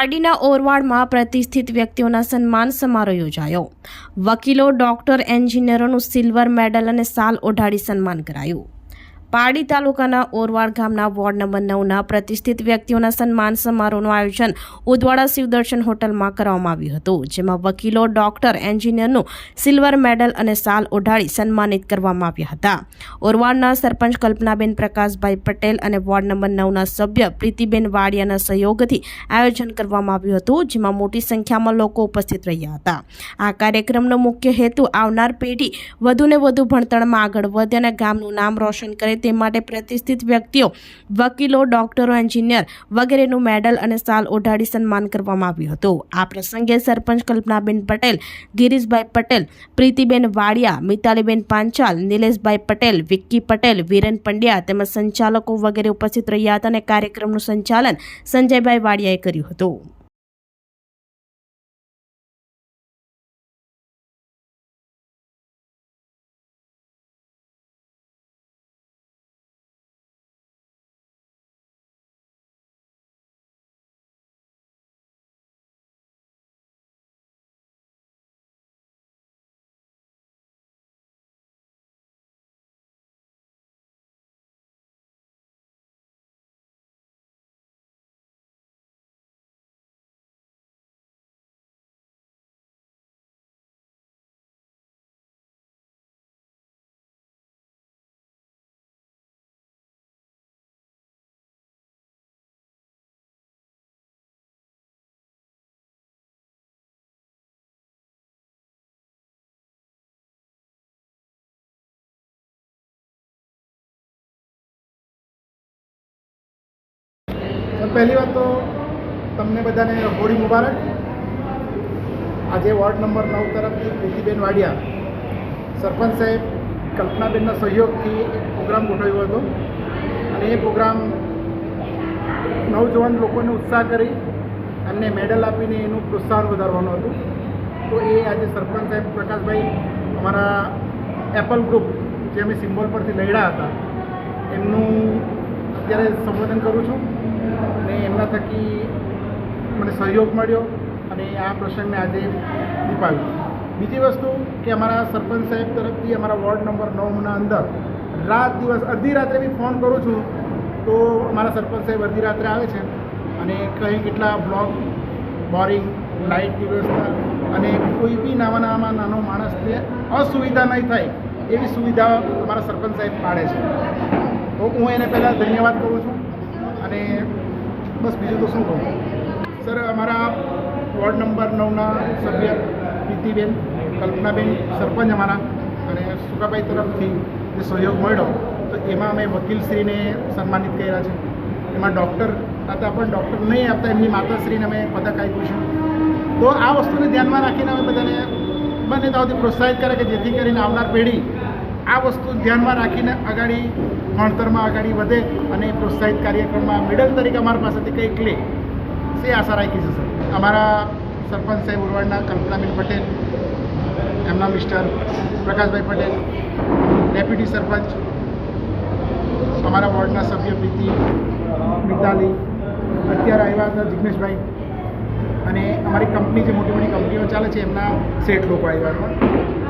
પારડીના ઓરવાડમાં પ્રતિષ્ઠિત વ્યક્તિઓના સન્માન સમારોહ યોજાયો. વકીલો, ડોક્ટર, એન્જિનિયરોનું સિલ્વર મેડલ અને સાલ ઓઢાડી સન્માન કરાયું. પારડી તાલુકાના ઓરવાડ ગામના વોર્ડ નંબર નવના પ્રતિષ્ઠિત વ્યક્તિઓના સન્માન સમારોહનું આયોજન ઉદવાડા શિવદર્શન હોટલમાં કરવામાં આવ્યું હતું, જેમાં વકીલો, ડોક્ટર, એન્જિનિયરનું સિલ્વર મેડલ અને સાલ ઓઢાડી સન્માનિત કરવામાં આવ્યા હતા. ઓરવાડના સરપંચ કલ્પનાબેન પ્રકાશભાઈ પટેલ અને વોર્ડ નંબર નવના સભ્ય પ્રીતિબેન વાડિયાના સહયોગથી આયોજન કરવામાં આવ્યું હતું, જેમાં મોટી સંખ્યામાં લોકો ઉપસ્થિત રહ્યા હતા. આ કાર્યક્રમનો મુખ્ય હેતુ આવનાર પેઢી વધુને વધુ ભણતરમાં આગળ વધે અને ગામનું નામ રોશન કરે તે માટે પ્રતિષ્ઠિત વ્યક્તિઓ, વકીલો, ડોક્ટરો, એન્જિનિયર વગેરેનું મેડલ અને સાલ ઓઢાડી સન્માન કરવામાં આવ્યું હતું. આ પ્રસંગે સરપંચ કલ્પનાબેન પટેલ, ગિરીશભાઈ પટેલ, પ્રીતિબેન વાડિયા, મિતાલીબેન પાંચાલ, નિલેશભાઈ પટેલ, વિક્કી પટેલ, વીરેન પંડ્યા તેમજ સંચાલકો વગેરે ઉપસ્થિત રહ્યા હતા અને કાર્યક્રમનું સંચાલન સંજયભાઈ વાડિયાએ કર્યું હતું. તો પહેલી વાત તો તમને બધાને હોળી મુબારક. આજે વોર્ડ નંબર નવ તરફથી પ્રીતિબેન વાડિયા, સરપંચ સાહેબ કલ્પનાબેનના સહયોગથી એક પ્રોગ્રામ ગોઠવ્યો હતો. અને એ પ્રોગ્રામ નવજવાન લોકોને ઉત્સાહ કરી એમને મેડલ આપીને એનું પ્રોત્સાહન વધારવાનું હતું. તો એ આજે સરપંચ સાહેબ પ્રકાશભાઈ અમારા એપલ ગ્રુપ જે અમે સિમ્બોલ પરથી લડ્યા હતા, એમનું અત્યારે સંબોધન કરું છું. એમના થકી મને સહયોગ મળ્યો અને આ પ્રસંગને આજે નિભાવ્યો. બીજી વસ્તુ કે અમારા સરપંચ સાહેબ તરફથી અમારા વોર્ડ નંબર નવના અંદર રાત દિવસ અડધી રાત્રે બી ફોન કરું છું તો અમારા સરપંચ સાહેબ અડધી રાત્રે આવે છે અને કંઈ કેટલા બ્લોક, બોરિંગ લાઇટની વ્યવસ્થા અને કોઈ બી નાના નાના નાનો માણસને અસુવિધા નહીં થાય એવી સુવિધા અમારા સરપંચ સાહેબ પાડે છે. તો હું એને પહેલાં ધન્યવાદ કરું છું અને બસ બીજું તો શું કહું? સર, અમારા વોર્ડ નંબર નવના સભ્ય પ્રીતિબેન, કલ્પનાબેન સરપંચ અમારા અને સુકાભાઈ તરફથી જે સહયોગ મળ્યો, તો એમાં અમે વકીલશ્રીને સન્માનિત કર્યા છે. એમાં ડૉક્ટર હતા પણ ડૉક્ટર નહીં આપતા, એમની માતાશ્રીને અમે પદક આપ્યું છે. તો આ વસ્તુને ધ્યાનમાં રાખીને અમે બધાને બને તો પ્રોત્સાહિત કરે કે જેથી કરીને આવનાર પેઢી આ વસ્તુ ધ્યાનમાં રાખીને આગાડી ભણતરમાં આગાડી વધે અને પ્રોત્સાહિત કાર્યક્રમમાં મેડલ તરીકે અમારા પાસેથી કંઈક લે, એ આશા રાખી છે સર અમારા સરપંચ સાહેબ ઉરવાડના કલ્પનાબેન પટેલ, એમના મિસ્ટર પ્રકાશભાઈ પટેલ, ડેપ્યુટી સરપંચ, અમારા વોર્ડના સભ્ય પ્રીતિ મિતાલી, અત્યારે આવ્યા હતા જિગ્નેશભાઈ, અને અમારી કંપની જે મોટી મોટી કંપનીઓ ચાલે છે, એમના સેઠ લોકો આવ્યા હતા.